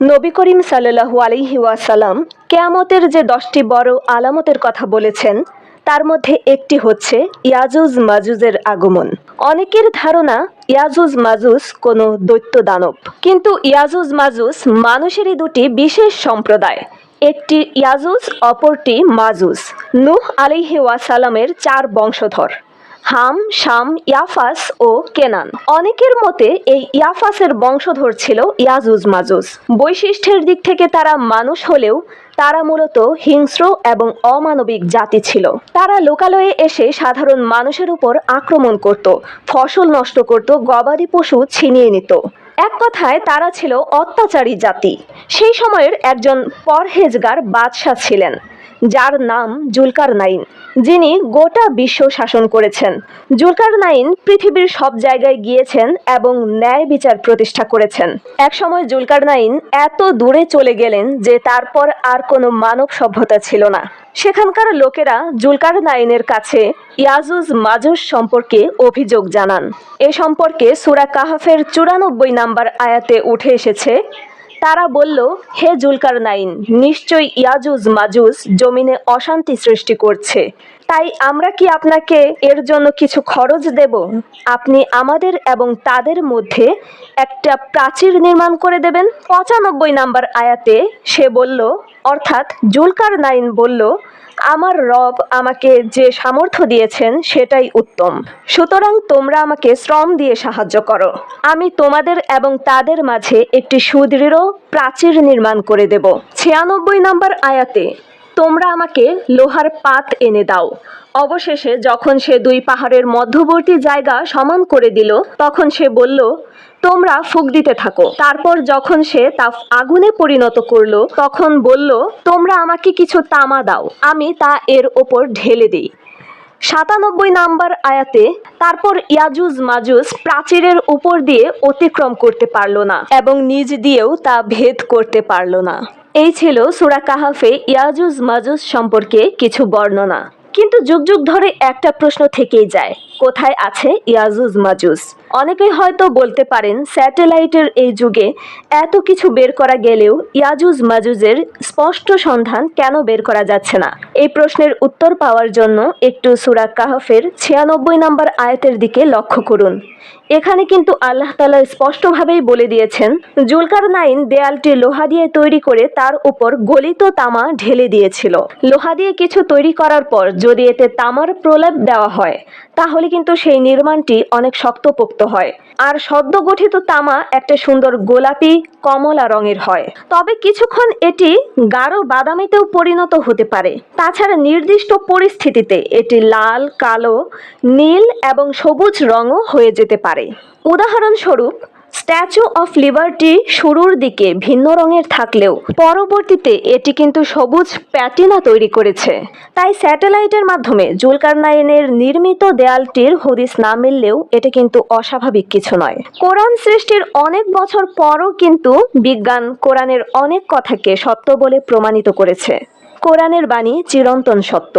নবী করিম সাল্লাহু আলহি ওয়াসাল্লাম কেয়ামতের যে দশটি বড় আলামতের কথা বলেছেন, তার মধ্যে একটি হচ্ছে ইয়াজুজ মাজুজের আগমন। অনেকের ধারণা ইয়াজুজ মাজুজ কোনো দৈত্য দানব, কিন্তু ইয়াজুজ মাজুজ মানুষেরই দুটি বিশেষ সম্প্রদায়। একটি ইয়াজুজ, অপরটি মাজুজ। নূহ আলিহি ওয়াসালামের চার বংশধর। হাম, শাম, ইয়াফাস ও কেনান। অনেকের মতে এই ইয়াফাসের বংশধর ছিল ইয়াজুজ মাজুজ। বৈশিষ্ট্যের দিক থেকে তারা মানুষ হলেও তারা মূলত হিংস্র এবং অমানবিক জাতি ছিল। তারা লোকালয়ে এসে সাধারণ মানুষের উপর আক্রমণ করত, ফসল নষ্ট করত, গবাদি পশু ছিনিয়ে নিত। এক কথায় তারা ছিল অত্যাচারী জাতি। সেই সময়ের একজন পরহেজগার বাদশাহ ছিলেন। যার নাম জুলকার নাইন, যিনি গোটা বিশ্ব শাসন করেছেন। জুলকার নাইন পৃথিবীর সব জায়গায় গিয়েছেন এবং ন্যায় বিচার প্রতিষ্ঠা করেছেন। একসময় জুলকার নাইন এত দূরে চলে গেলেন যে তারপর আর কোনো মানব সভ্যতা ছিল না। সেখানকার লোকেরা জুলকার নাইনের কাছে ইয়াজুজ মাজুজ সম্পর্কে অভিযোগ জানান। এ সম্পর্কে সুরা কাহাফের চুরানব্বই নাম্বার আয়াতে উঠে এসেছে তারা বলল হে জুলকার নাইন নিশ্চয়ই ইয়াজুজ মাজুজ জমিনে অশান্তি সৃষ্টি করছে। তাই আমরা কি আপনাকে এর জন্য কিছু খরচ দেব? আপনি আমাদের এবং তাদের মধ্যে একটা প্রাচীর নির্মাণ করে দেবেন। পঁচানব্বই নাম্বার আয়াতে সে বলল, অর্থাৎ জুলকার নাইন বলল, আমার রব আমাকে যে সামর্থ্য দিয়েছেন সেটাই উত্তম। সুতরাং তোমরা আমাকে শ্রম দিয়ে সাহায্য করো। আমি তোমাদের এবং তাদের মাঝে একটি সুদৃঢ় প্রাচীর নির্মাণ করে দেব। ছিয়ানব্বই নম্বর আয়াতে তোমরা আমাকে লোহার পাত এনে দাও। অবশেষে যখন সে দুই পাহাড়ের মধ্যবর্তী জায়গা সমান করে দিল, তখন সে বলল, তোমরা ফুক দিতে থাকো। তারপর যখন সে তা আগুনে পরিণত করল, তখন বলল, তোমরা আমাকে কিছু তামা দাও, আমি তা এর ওপর ঢেলে দিই। সাতানব্বই নাম্বার আয়াতে, তারপর ইয়াজুজ মাজুজ প্রাচীরের উপর দিয়ে অতিক্রম করতে পারল না এবং নিজ দিয়েও তা ভেদ করতে পারল না। এই ছিল সুরা কাহাফে ইয়াজুজ মাজুজ সম্পর্কে কিছু বর্ণনা। কিন্তু যুগ যুগ ধরে একটা প্রশ্ন থেকেই যায় কোথায় আছে ইয়াজুজ মাজুজ? অনেকেই হয়তো বলতে পারেন, স্যাটেলাইটের এই যুগে এত কিছু বের করা গেলেও ইয়াজুজ মাজুজের স্পষ্ট সন্ধান কেন বের করা যাচ্ছে না? এই প্রশ্নের উত্তর পাওয়ার জন্য একটু সুরা কাহফের ছিয়ানব্বই নম্বর আয়াতের দিকে লক্ষ্য করুন। এখানে কিন্তু আল্লাহ তালা স্পষ্টভাবেই বলে দিয়েছেন জুলকার নাইন দেয়ালটি লোহা দিয়ে তৈরি করে তার উপর গলিত তামা ঢেলে দিয়েছিল। লোহা দিয়ে কিছু তৈরি করার পর যদি এতে তামার প্রলেপ দেওয়া হয় তাহলে কিন্তু সেই নির্মাণটি অনেক শক্তপোক্ত হয়। আর সদ্য গঠিত তামা একটা সুন্দর গোলাপি, কমলা রঙের হয়। তবে কিছুক্ষণ এটি গাঢ় বাদামিতেও পরিণত হতে পারে। তাছাড়া নির্দিষ্ট পরিস্থিতিতে এটি লাল, কালো, নীল এবং সবুজ রঙও হয়ে যেতে পারে। উদাহরণস্বরূপ স্ট্যাচু অফ লিবার্টি শুরুর দিকে ভিন্ন রঙের থাকলেও পরবর্তীতে এটি কিন্তু সবুজ প্যাটিনা তৈরি করেছে। তাই স্যাটেলাইটের মাধ্যমে জুলকারনাইনের নির্মিত দেয়ালটির হদিস না মিললেও এটা কিন্তু অস্বাভাবিক কিছু নয়। কোরআন সৃষ্টির অনেক বছর পরও কিন্তু বিজ্ঞান কোরআনের অনেক কথাকে সত্য বলে প্রমাণিত করেছে। কোরআনের বাণী চিরন্তন সত্য।